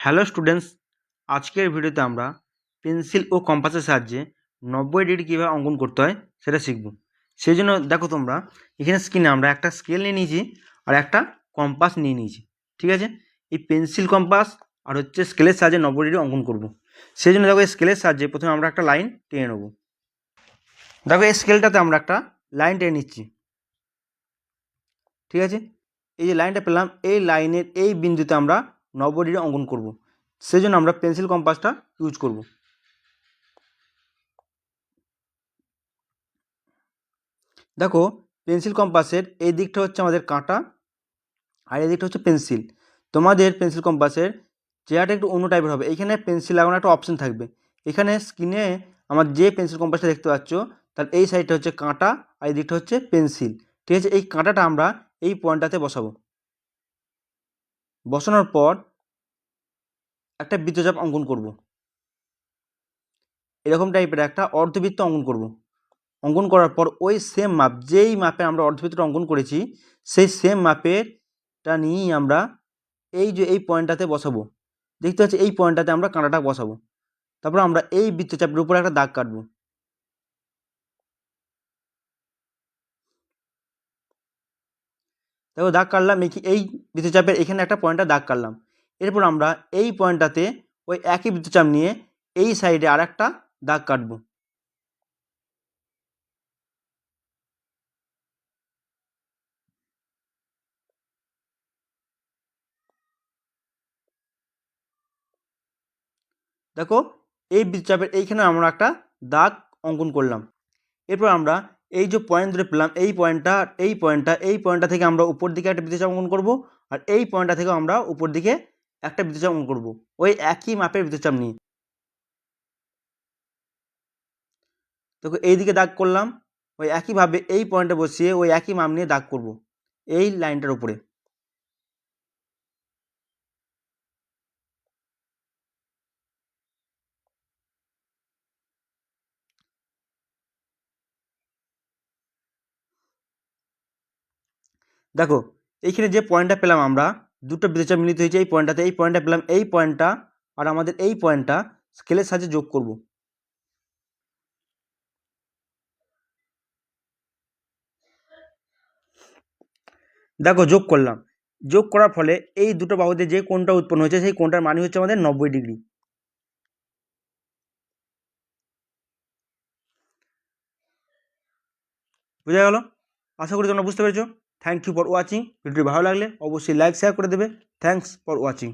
Hello students, আজকের ভিডিওতে আমরা পেন্সিল ও কম্পাসের সাহায্যে নব্বই ডিগ্রি কীভাবে অঙ্কন করতে হয় সেটা শিখব। সেই জন্য দেখো তোমরা, এখানে স্ক্রিনে আমরা একটা স্কেল নিয়ে নিয়েছি আর একটা কম্পাস নিয়ে নিয়েছি, ঠিক আছে? এই পেন্সিল কম্পাস আর হচ্ছে স্কেলের সাহায্যে নব্বই ডিগ্রি অঙ্কন করব। সেই জন্য দেখো এই স্কেলের সাহায্যে প্রথমে আমরা একটা লাইন টেনে নেব। দেখো এই স্কেলটাতে আমরা একটা লাইন টেনে নিচ্ছি। ঠিক আছে? এই যে লাইনটা পেলাম, এই লাইনের এই বিন্দুতে আমরা নব্বই ডিগ্রি অঙ্কন করব। সেই জন্য আমরা পেন্সিল কম্পাসটা ইউজ করব। দেখো, পেন্সিল কম্পাসের এই দিকটা হচ্ছে আমাদের কাঁটা আর এই দিকটা হচ্ছে পেন্সিল। তোমাদের পেন্সিল কম্পাসের চেয়ারটা একটু অন্য টাইপের হবে। এখানে পেন্সিল লাগানো একটা অপশন থাকবে। এখানে স্ক্রিনে আমার যে পেন্সিল কম্পাসটা দেখতে পাচ্ছ, তার এই সাইডটা হচ্ছে কাঁটা আর এই দিকটা হচ্ছে পেন্সিল। ঠিক আছে, এই কাঁটাটা আমরা এই পয়েন্টটাতে বসাবো। বসানোর পর একটা বৃত্তচাপ অঙ্কন করব। এরকম টাইপের একটা অর্ধবৃত্ত অঙ্কন করব। অঙ্কন করার পর ওই সেম মাপ যেই মাপে আমরা অর্ধবৃত্তটা অঙ্কন করেছি, সেই সেম মাপেরটা নিয়েই আমরা এই যে এই পয়েন্টটাতে বসাবো। দেখতে পাচ্ছি এই পয়েন্টটাতে আমরা কাঁটাটা বসাবো। তারপর আমরা এই বৃত্তচাপের উপরে একটা দাগ কাটবো। দেখো দাগ কাটলাম, এই বৃত্তচাপের এখানে একটা পয়েন্টটা দাগ কাটলাম। এরপর আমরা এই পয়েন্টটাতে ওই একই বৃত্তচাপ নিয়ে এই সাইডে আর একটা দাগ কাটবো। দেখো এই বৃত্তচাপের এইখানে আমরা একটা দাগ অঙ্কন করলাম। এরপর আমরা এই যে পয়েন্ট ধরে পেলাম, এই পয়েন্টটা এই পয়েন্টটা এই পয়েন্টটা থেকে আমরা উপর দিকে একটা বৃত্তচাপ অঙ্কন করব আর এই পয়েন্টটা থেকে আমরা উপর দিকে একটা বৃত্তচাপ অঙ্কন করব। ওই একই মাপের বৃত্তচাপ নিয়ে। দেখো এই দিকে দাগ করলাম, ওই একইভাবে এই পয়েন্টে বসিয়ে ওই একই মাপ নিয়ে দাগ করব, এই লাইনটার উপরে। দেখো, এইখানে যে পয়েন্টটা পেলাম আমরা, দুটো বৃত্তচাপ মিলিত হয়েছে এই পয়েন্টটাতে এই পয়েন্টটা পেলাম এই পয়েন্টটা আর আমাদের এই পয়েন্টটা স্কেলের সাহায্যে যোগ করব। দেখো, যোগ করলাম। যোগ করার ফলে এই দুটো বাহুতে যে কোণটা উৎপন্ন হয়েছে, সেই কোণটার মানে হচ্ছে আমাদের নব্বই ডিগ্রি। বোঝা গেল? আশা করি তোমরা বুঝতে পেরেছ? থ্যাংক ইউ ফর ওয়াচিং ভিডিওটি ভালো লাগলে অবশ্যই লাইক শেয়ার করে দেবে। Thanks for watching